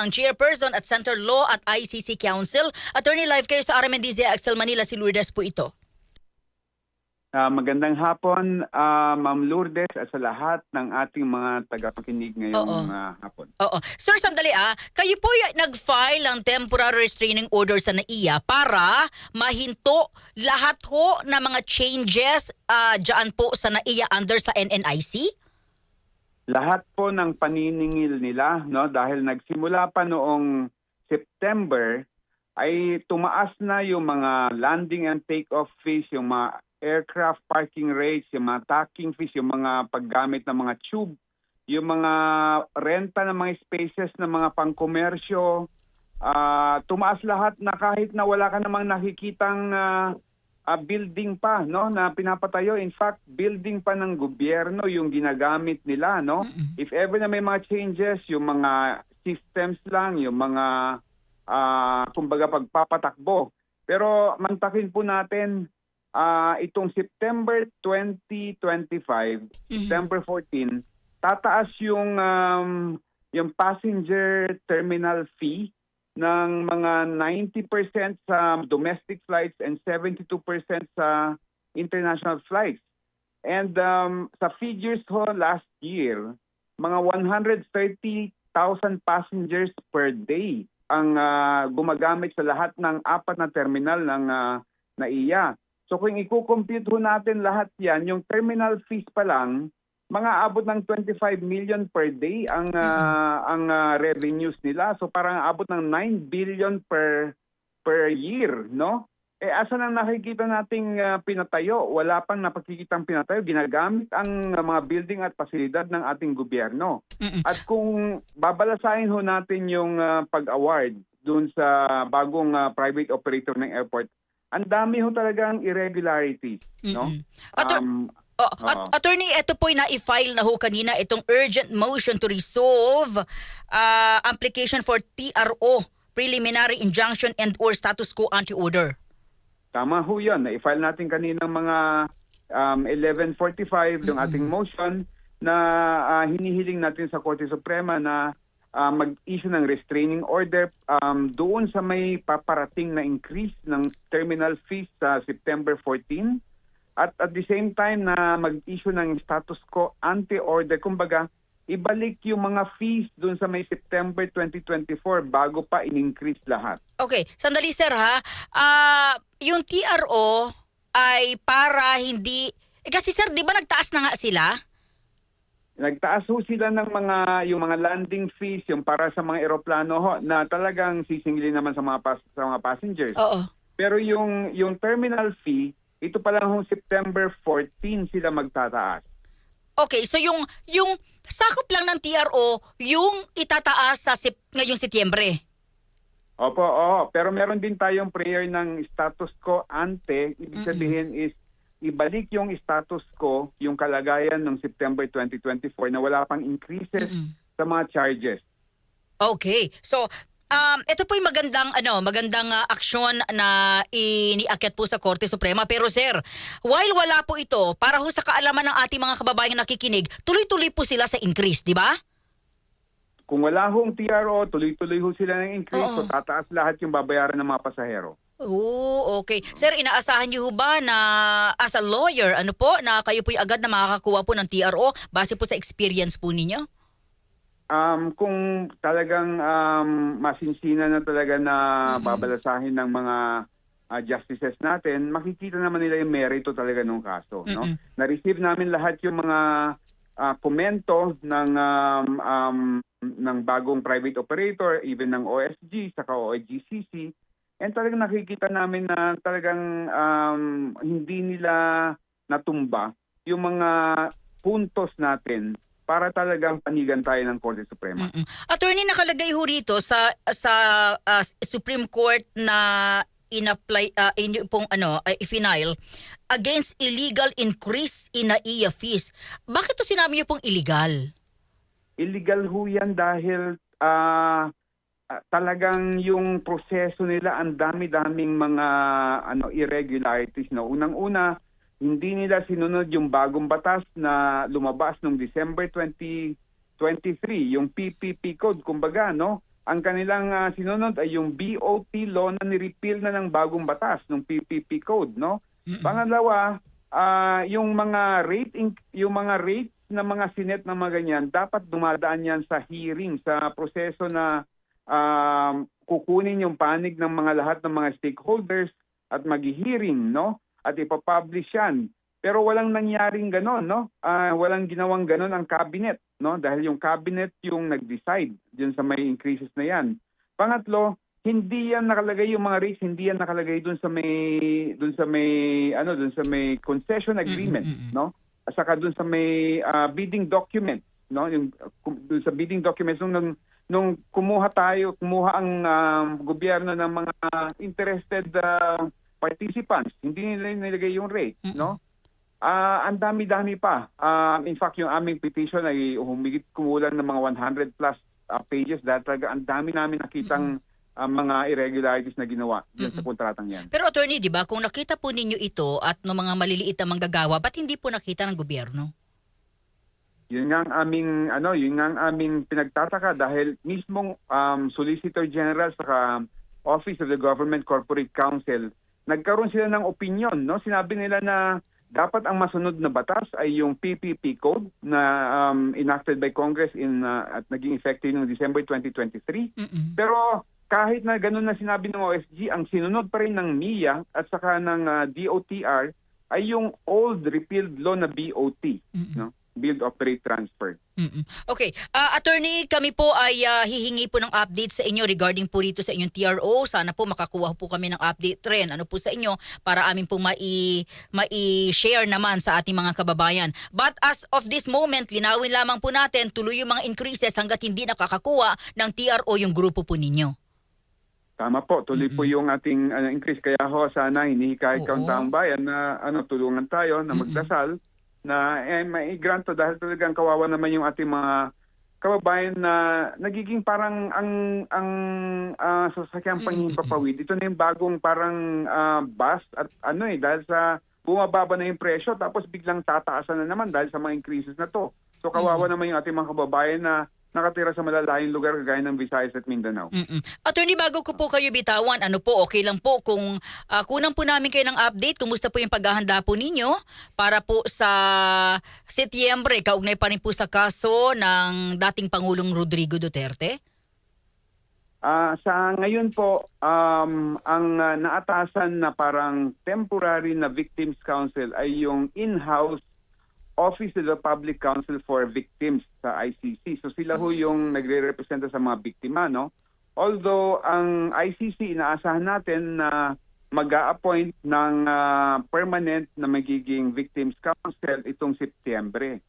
ang chairperson at Center Law at ICC Council. Attorney live kayo sa RMNDZ Axel Manila, si Lourdes po ito. Ah, magandang hapon, ah, Ma'am Lourdes at sa lahat ng ating mga tagapakinig ngayong Oo. ah, hapon. Oo. Sir, sandali ah. Kayo po nag-file ng temporary restraining order sa NAIA para mahinto lahat ho na mga changes ah, dyan po sa NAIA under sa NNIC? Lahat po ng paniningil nila, no, dahil nagsimula pa noong September, ay tumaas na yung mga landing and take-off fees, yung mga aircraft parking rates, yung mga tacking fees, yung mga paggamit ng mga tube, yung mga renta ng mga spaces ng mga pangkomersyo, ah, tumaas lahat na kahit na wala ka namang nakikitang ah, ah, building pa no na pinapatayo. In fact building pa ng gobyerno yung ginagamit nila no? If ever na may mga changes yung mga systems lang yung mga ah, kumbaga pagpapatakbo. Pero mantakin po natin ah, itong September 2025 September 14 tataas yung um, yung passenger terminal fee ng mga 90% sa domestic flights and 72% sa international flights. And um, sa figures ho last year, mga 130,000 passengers per day ang ah, gumagamit sa lahat ng apat na terminal ng uh, NAIA. So kung i-compute ho natin lahat yan, yung terminal fees pa lang, mga abot ng 25 million per day ang ah, ang ah, revenues nila. So parang abot ng 9 billion per per year, no? Eh asa nang nakikita nating ah, pinatayo? Wala pang napakikitang pinatayo. Ginagamit ang ah, mga building at pasilidad ng ating gobyerno. Mm-mm. At kung babalasahin ho natin yung ah, pag-award dun sa bagong ah, private operator ng airport, ang dami ho talagang irregularities, no? Mm-mm. Ato- Um, Oh, at- Oo. attorney, ito po'y na-file na ho kanina itong urgent motion to resolve uh, application for TRO, preliminary injunction and or status quo anti-order. Tama ho yun. Na-file natin kaninang mga um, 11.45 yung ating motion na ah, hinihiling natin sa Korte Suprema na ah, mag-issue ng restraining order um, doon sa may paparating na increase ng terminal fees sa September 14 at at the same time na mag-issue ng status quo anti-order. Kumbaga, ibalik yung mga fees doon sa may September 2024 bago pa in-increase lahat. Okay, sandali sir ha. Ah, yung TRO ay para hindi... Eh, kasi sir, di ba nagtaas na nga sila? Nagtaas ho sila ng mga yung mga landing fees yung para sa mga eroplano ho na talagang sisingilin naman sa mga pas, sa mga passengers. Oo. Pero yung yung terminal fee, ito pa lang hong September 14 sila magtataas. Okay, so yung yung sakop lang ng TRO, yung itataas sa sep- ngayong Setyembre. Opo, oo. Pero meron din tayong prayer ng status quo ante. Ibig sabihin is ibalik yung status quo, yung kalagayan ng September 2024 na wala pang increases Mm-mm. sa mga charges. Okay. So, um, ito po'y magandang, ano, magandang ah, aksyon na iniakyat po sa Korte Suprema. Pero sir, while wala po ito, para ho sa kaalaman ng ating mga kababayan nakikinig, tuloy-tuloy po sila sa increase, di ba? Kung wala hong TRO, tuloy-tuloy ho sila ng increase, Oo. so tataas lahat yung babayaran ng mga pasahero. Oo, okay. Sir, inaasahan niyo ho ba na as a lawyer, ano po, na kayo po'y agad na makakakuha po ng TRO base po sa experience po ninyo? Um, kung talagang um, masinsina na talaga na babalasahin ng mga ah, justices natin, makikita naman nila yung merito talaga ng kaso. No? Na-receive namin lahat yung mga ah, komento ng um, um, ng bagong private operator, even ng OSG, saka OIGCC. And talagang nakikita namin na talagang um, hindi nila natumba yung mga puntos natin para talagang panigan tayo ng Korte Suprema. Mm-mm. Attorney, nakalagay ho rito sa sa ah, Supreme Court na in-apply, uh, in pong ano, uh, final against illegal increase in NAIA fees. Bakit to sinabi niyo pong illegal? Illegal ho yan dahil ah, ah, talagang yung proseso nila ang dami-daming mga ano irregularities no. Unang-una, hindi nila sinunod yung bagong batas na lumabas noong December 2023, yung PPP code kumbaga no. ang kanilang ah, sinunod ay yung BOT law na nirepeal na ng bagong batas, ng PPP code, no? Pangalawa, ah, yung mga rate yung mga rates ng mga sinet na mga ganyan, dapat dumadaan yan sa hearing, sa proseso na um, kukunin yung panig ng mga lahat ng mga stakeholders at maghi-hearing, no? At ipapublish yan. Pero walang nangyaring ganon, no? Ah, walang ginawang ganon ang cabinet, no? Dahil yung cabinet yung nag-decide dun sa may increases na yan. Pangatlo, hindi yan nakalagay yung mga rates, hindi yan nakalagay dun sa may dun sa may ano, dun sa may concession agreement, no? At saka dun sa may ah, bidding document, no? Yung uh, dun sa bidding documents nung nung, kumuha tayo, kumuha ang ah, gobyerno ng mga interested ah, participants, hindi nila nilagay yung rate, Mm-mm. no? Ah, ang dami-dami pa. Ah, in fact, yung aming petition ay humigit kumulang ng mga 100 plus ah, pages dahil talaga ang dami namin nakitang ah, mga irregularities na ginawa dyan sa kontratang yan. Pero attorney, di ba, kung nakita po ninyo ito at ng mga maliliit na manggagawa, ba't hindi po nakita ng gobyerno? Yun nga ang aming ano, yun nga ang aming pinagtataka dahil mismong um, Solicitor General sa Office of the Government Corporate Council nagkaroon sila ng opinion, no? Sinabi nila na dapat ang masunod na batas ay yung PPP code na um, enacted by Congress in uh, at naging effective noong December 2023. Mm-mm. Pero kahit na ganun na sinabi ng OSG, ang sinunod pa rin ng MIA at saka ng ah, DOTR ay yung old repealed law na BOT, Mm-mm. no? Operate, Transfer. Mm-mm. Okay. Ah, attorney, kami po ay ah, hihingi po ng update sa inyo regarding po rito sa inyong TRO. Sana po makakuha po kami ng update rin. Ano po sa inyo para amin po mai, mai-share naman sa ating mga kababayan. But as of this moment, linawin lamang po natin tuloy yung mga increases hanggat hindi nakakakuha ng TRO yung grupo po ninyo. Tama po, tuloy po yung ating ano, increase. Kaya ho, sana hinihikayat ka ang taong bayan na ano, tulungan tayo na magdasal na eh, mai-grant to dahil talagang kawawa naman yung ating mga kababayan na nagiging parang ang ang uh, sasakyang panghimpapawid. Ito na yung bagong parang ah, bus at ano eh dahil sa bumababa na yung presyo tapos biglang tataasan na naman dahil sa mga increases na to. So kawawa naman yung ating mga kababayan na nakatira sa malalayong lugar kagaya ng Visayas at Mindanao. Mm-mm. Attorney, bago ko po kayo bitawan, ano po, okay lang po kung ah, kunan po namin kayo ng update, kumusta po yung paghahanda po ninyo para po sa Setyembre, kaugnay pa rin po sa kaso ng dating Pangulong Rodrigo Duterte? Ah, sa ngayon po, um, ang ah, naatasan na parang temporary na Victims Council ay yung in-house Office of the Public Counsel for Victims sa ICC. So sila ho yung nagre-representa sa mga biktima, no? Although ang ICC inaasahan natin na mag-a-appoint ng ah, permanent na magiging Victims Council itong Setyembre.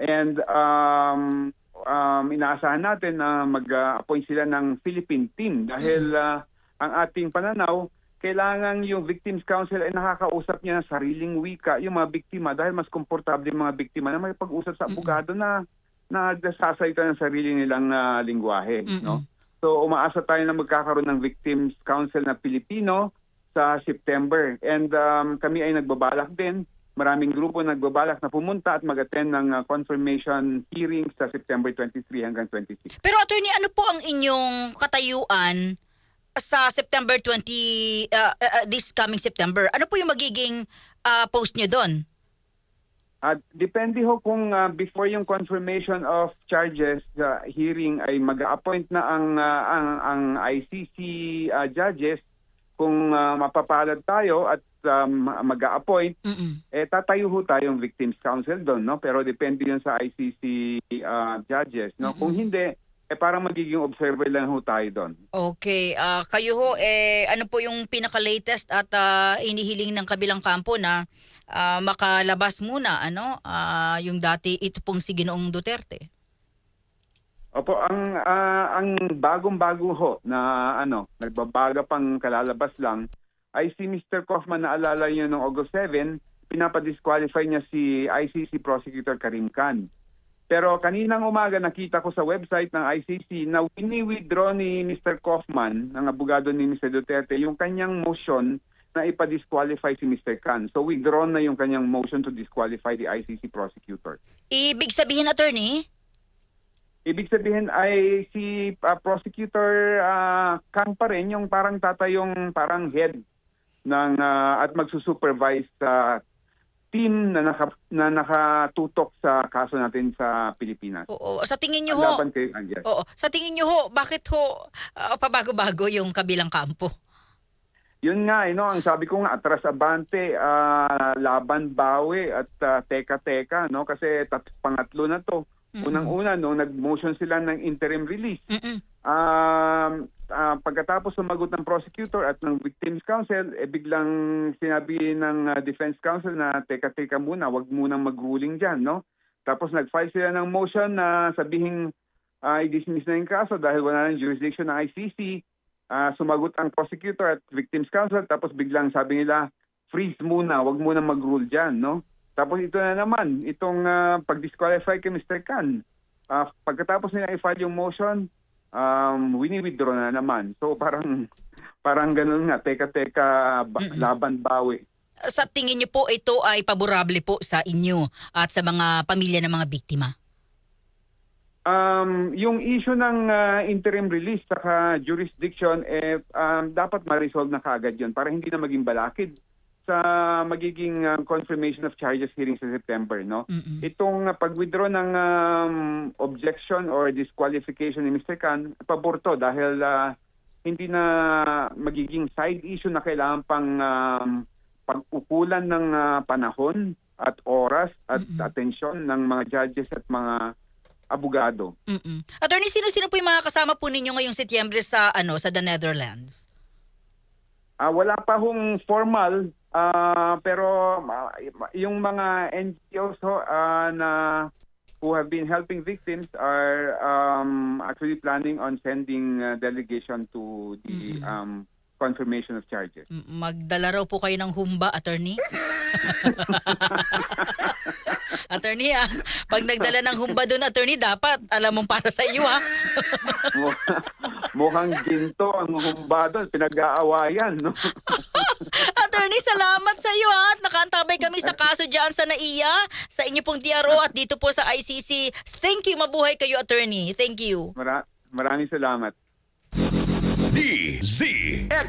And um, um, inaasahan natin na mag-appoint sila ng Philippine team dahil ah, ang ating pananaw, kailangan yung Victims Council ay nakakausap niya ng sariling wika yung mga biktima dahil mas komportable yung mga biktima na may pag-usap sa abogado na na nagsasalita ng sarili nilang ah, lingwahe. No? So umaasa tayo na magkakaroon ng Victims Council na Pilipino sa September. And um, kami ay nagbabalak din maraming grupo nagbabalak na pumunta at mag-attend ng uh, confirmation hearings sa September 23 hanggang 26. Pero attorney, ano po ang inyong katayuan sa September 20, ah, ah, ah, this coming September? Ano po yung magiging ah, post nyo doon? At depende ho kung uh, before yung confirmation of charges the hearing ay mag-appoint na ang uh, ang ang ICC uh, judges kung uh, mapapalad tayo at um, mag-appoint Mm-mm. eh tatayo ho tayong victims council doon no pero depende yun sa ICC uh, judges no kung hindi eh parang magiging observer lang ho tayo doon Okay, ah kayo ho eh ano po yung pinaka-latest at ah, inihiling ng kabilang kampo na ah, makalabas muna ano ah, yung dati ito pong si Ginoong Duterte. Opo, ang ah, ang bagong-bago ho na ano, nagbabaga pang kalalabas lang ay si Mr. Kaufman na alala niyo noong August 7, pinapadisqualify niya si ICC Prosecutor Karim Khan. Pero kaninang umaga nakita ko sa website ng ICC na wini-withdraw ni Mr. Kaufman, ng abogado ni Mr. Duterte, yung kanyang motion na ipa-disqualify si Mr. Khan. So withdrawn na yung kanyang motion to disqualify the ICC prosecutor. Ibig sabihin attorney, ibig sabihin ay si ah, prosecutor ah, Kang pa rin yung parang tatayong parang head ng ah, at magsusupervise sa team na naka, na nakatutok sa kaso natin sa Pilipinas. Oo, sa tingin niyo ho, Laban kay Andias. oo, sa tingin niyo ho, bakit ho ah, pabago-bago yung kabilang kampo? Yun nga, eh, no, ang sabi ko nga, atras abante, ah, laban bawi at ah, teka-teka, no? Kasi tat- pangatlo na to. Unang-una, nung nag-motion sila ng interim release, Mm-mm. um, ah, pagkatapos sumagot ng prosecutor at ng victims counsel, eh biglang sinabi ng ah, defense counsel na teka-teka muna, wag munang mag-ruling dyan, no? Tapos nag-file sila ng motion na sabihing ah, i-dismiss na yung kaso dahil wala nang jurisdiction ng ICC. Ah, sumagot ang prosecutor at victims counsel tapos biglang sabi nila freeze muna, wag muna mag-rule dyan, no? Tapos ito na naman, itong ah, pag-disqualify kay Mr. Khan. Ah, pagkatapos nila i-file yung motion, um, wini-withdraw na naman. So parang parang ganun nga, teka-teka, ba- laban bawi. Sa tingin niyo po ito ay paborable po sa inyo at sa mga pamilya ng mga biktima? Um, yung issue ng ah, interim release saka jurisdiction, eh, um, dapat ma-resolve na kaagad yun para hindi na maging balakid sa magiging ah, confirmation of charges hearing sa September. No? Mm-mm. Itong ah, pag-withdraw ng um, objection or disqualification ni Mr. Khan, pabor to dahil ah, hindi na magiging side issue na kailangan pang um, pag-ukulan ng ah, panahon at oras at atensyon ng mga judges at mga abogado. Mm-mm. Attorney, sino-sino po yung mga kasama po ninyo ngayong Setyembre sa ano sa the Netherlands? Ah, wala pa hong formal ah, pero ah, yung mga NGOs ho, ah, na who have been helping victims are um, actually planning on sending ah, delegation to the um, confirmation of charges. Magdala raw po kayo ng humba, attorney? attorney, ah, pag nagdala ng humba doon, attorney, dapat alam mong para sa iyo, ha? Mu- Mukhang ginto ang humba doon, pinag-aawayan. No? attorney, salamat sa iyo? At Nakantabay kami sa kaso dyan sa NAIA, sa inyo pong DRO at dito po sa ICC. Thank you, mabuhay kayo, attorney. Thank you. Mara- maraming salamat. DZX